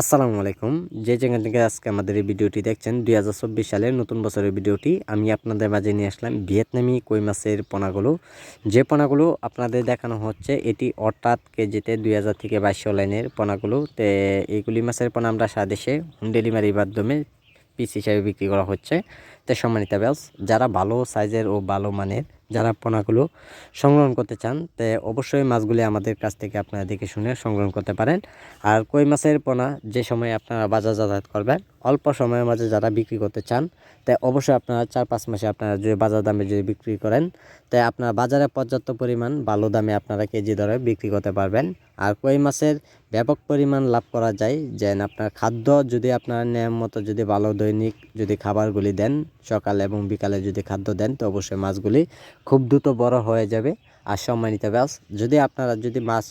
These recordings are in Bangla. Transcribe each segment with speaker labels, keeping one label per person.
Speaker 1: আসসালামু আলাইকুম। যে যেখান থেকে আজকে আমাদের এই ভিডিওটি দেখছেন, দুই হাজার চব্বিশ সালের নতুন বছরের ভিডিওটি, আমি আপনাদের মাঝে নিয়ে আসলাম ভিয়েতনামি কই মাছের পোনাগুলো। যে পোনাগুলো আপনাদের দেখানো হচ্ছে, এটি অর্থাৎ কেজিতে দুই হাজার থেকে বাইশশো লাইনের পোনাগুলো। তে এইগুলি মাছের পোনা আমরা সাদেশে হোম ডেলিভারির মাধ্যমে পিস হিসাবে বিক্রি করা হচ্ছে। তো সম্মানিত ব্যাস যারা ভালো সাইজের ও ভালো মানের যারা পোনাগুলো সংগ্রহণ করতে চান, তে অবশ্যই মাছগুলি আমাদের কাছ থেকে আপনারা দেখে শুনে সংগ্রহণ করতে পারেন। আর কই মাছের পোনা যে সময় আপনারা বাজার যাতায়াত করবেন, অল্প সময়ের মাঝে যারা বিক্রি করতে চান তাই অবশ্যই আপনারা চার পাঁচ মাসে আপনারা যদি বাজার দামে যদি বিক্রি করেন তাই আপনারা বাজারে পর্যাপ্ত পরিমাণ ভালো দামে আপনারা কেজি দরে বিক্রি করতে পারবেন। আর কই মাছের ব্যাপক পরিমাণ লাভ করা যায়। যে আপনার খাদ্য যদি আপনার নিয়ম মতো যদি ভালো দৈনিক যদি খাবারগুলি দেন, সকালে এবং বিকালে যদি খাদ্য দেন, তো অবশ্যই মাছগুলি খুব দ্রুত বড় হয়ে যাবে। আর সম্মানিত ব্যাস যদি আপনারা যদি মাছ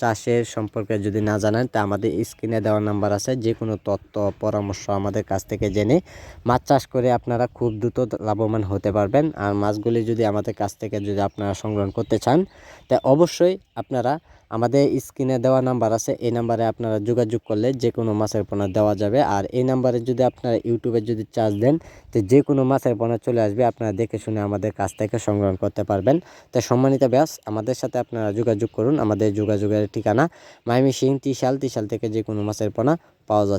Speaker 1: চাষের সম্পর্কে যদি না জানেন, তা আমাদের স্ক্রিনে দেওয়া নাম্বার আছে। যে কোনো তথ্য, পরামর্শ আমাদের কাছ থেকে জেনে মাছ চাষ করে আপনারা খুব দ্রুত লাভবান হতে পারবেন। আর মাছগুলি যদি আমাদের কাছ থেকে যদি আপনারা সংগ্রহণ করতে চান, তা অবশ্যই আপনারা আমাদের স্ক্রিনে দেওয়া নাম্বার আছে। এই নাম্বারে আপনারা যোগাযোগ করলে যে কোনো মাছের পোনা দেওয়া যাবে। আর এই নাম্বারে যদি আপনারা ইউটিউবে যদি চার্জ দেন, তো যে কোনো মাছের পোনা চলে আসবে। আপনারা দেখে শুনে আমাদের কাছ থেকে সংগ্রহণ করতে পারবেন। তো সম্মানিত ব্যাস, আমাদের সাথে আপনারা যোগাযোগ করুন। আমাদের যোগাযোগের ঠিকানা মাইমি সিং তিশাল তিশাল থেকে যে কোনো মাছের পোনা পাওয়া যাচ্ছে।